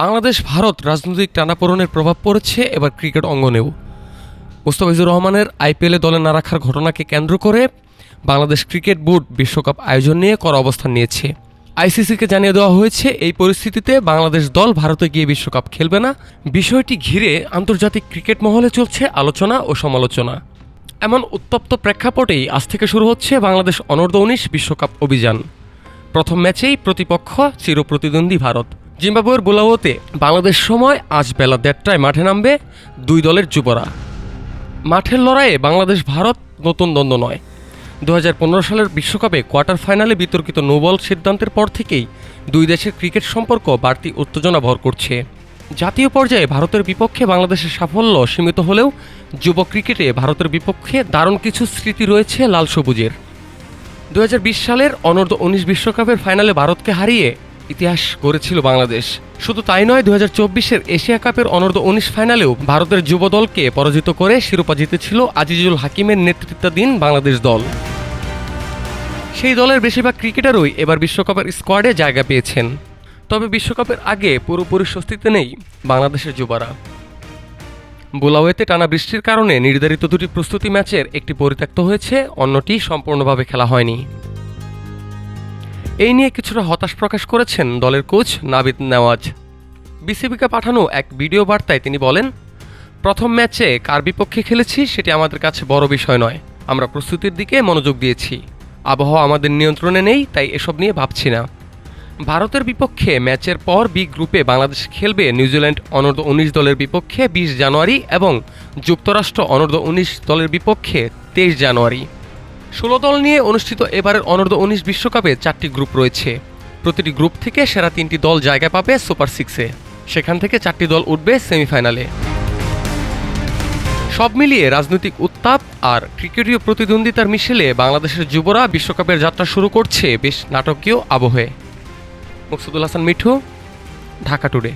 বাংলাদেশ, ভারত রাজনৈতিক টানাপোড়নের প্রভাব পড়েছে এবার ক্রিকেট অঙ্গনেও। মুস্তাফিজুর রহমানের আইপিএলে দলে না রাখার ঘটনাকে কেন্দ্র করে বাংলাদেশ ক্রিকেট বোর্ড বিশ্বকাপ আয়োজন নিয়ে করা অবস্থান নিয়েছে। আইসিসিকে জানিয়ে দেওয়া হয়েছে, এই পরিস্থিতিতে বাংলাদেশ দল ভারতে গিয়ে বিশ্বকাপ খেলবে না। বিষয়টি ঘিরে আন্তর্জাতিক ক্রিকেট মহলে চলছে আলোচনা ও সমালোচনা। এমন উত্তপ্ত প্রেক্ষাপটেই আজ থেকে শুরু হচ্ছে বাংলাদেশ অনূর্ধ্ব উনিশ বিশ্বকাপ অভিযান। প্রথম ম্যাচেই প্রতিপক্ষ চিরপ্রতিদ্বন্দ্বী ভারত। জিম্বাবুয়ের বুলাওতে বাংলাদেশ সময় আজ বেলা দেড়টায় মাঠে নামবে দুই দলের যুবরা। মাঠের লড়াইয়ে বাংলাদেশ ভারত নতুন দ্বন্দ্ব নয়। দু সালের বিশ্বকাপে কোয়ার্টার ফাইনালে বিতর্কিত নোবল সিদ্ধান্তের পর থেকেই দুই দেশের ক্রিকেট সম্পর্ক বাড়তি উত্তেজনা ভর করছে। জাতীয় পর্যায়ে ভারতের বিপক্ষে বাংলাদেশের সাফল্য সীমিত হলেও যুব ক্রিকেটে ভারতের বিপক্ষে দারুণ কিছু স্মৃতি রয়েছে লাল সবুজের। দু হাজার বিশ সালের অনূর্ধ্ব উনিশ বিশ্বকাপের ফাইনালে ভারতকে হারিয়ে ইতিহাস গড়েছিল বাংলাদেশ। শুধু তাই নয় দু চব্বিশের এশিয়া কাপের অনূর্ধ্ব উনিশ ফাইনালেও ভারতের যুব দলকে পরাজিত করে শিরোপা জিতেছিল আজিজুল হাকিমের নেতৃত্বাধীন বাংলাদেশ দল। সেই দলের বেশিরভাগ ক্রিকেটারই এবার বিশ্বকাপের স্কোয়াডে জায়গা পেয়েছেন। তবে বিশ্বকাপের আগে পুরোপুরি স্বস্তিতে নেই বাংলাদেশের যুবারা। বুলাওয়েতে টানা বৃষ্টির কারণে নির্ধারিত দুটি প্রস্তুতি ম্যাচের একটি পরিত্যক্ত হয়েছে, অন্যটি সম্পূর্ণভাবে খেলা হয়নি। এই নিয়ে কিছুটা হতাশ প্রকাশ করেছেন দলের কোচ নাবিদ নেওয়াজ। বিসিবিকে পাঠানো এক ভিডিও বার্তায় তিনি বলেন, প্রথম ম্যাচে কার বিপক্ষে খেলেছি সেটি আমাদের কাছে বড় বিষয় নয়। আমরা প্রস্তুতির দিকে মনোযোগ দিয়েছি। আবহাওয়া আমাদের নিয়ন্ত্রণে নেই, তাই এসব নিয়ে ভাবছি না। ভারতের বিপক্ষে ম্যাচের পর বি গ্রুপে বাংলাদেশ খেলবে নিউজিল্যান্ড অনূর্ধ্ব উনিশ দলের বিপক্ষে বিশ জানুয়ারি এবং যুক্তরাষ্ট্র অনূর্ধ্ব উনিশ দলের বিপক্ষে তেইশ জানুয়ারি। ষোলো দল নিয়ে অনুষ্ঠিত এবারের অনূর্ধ্ব উনিশ বিশ্বকাপে চারটি গ্রুপ রয়েছে। প্রতিটি গ্রুপ থেকে সেরা তিনটি দল জায়গা পাবে সুপার সিক্সে। সেখান থেকে চারটি দল উঠবে সেমিফাইনালে। সব মিলিয়ে রাজনৈতিক উত্তাপ আর ক্রিকেটীয় প্রতিদ্বন্দ্বিতার মিশেলে বাংলাদেশের যুবরা বিশ্বকাপের যাত্রা শুরু করছে বেশ নাটকীয় আবহে। মকসুদুল হাসান মিঠু, ঢাকা টুডে।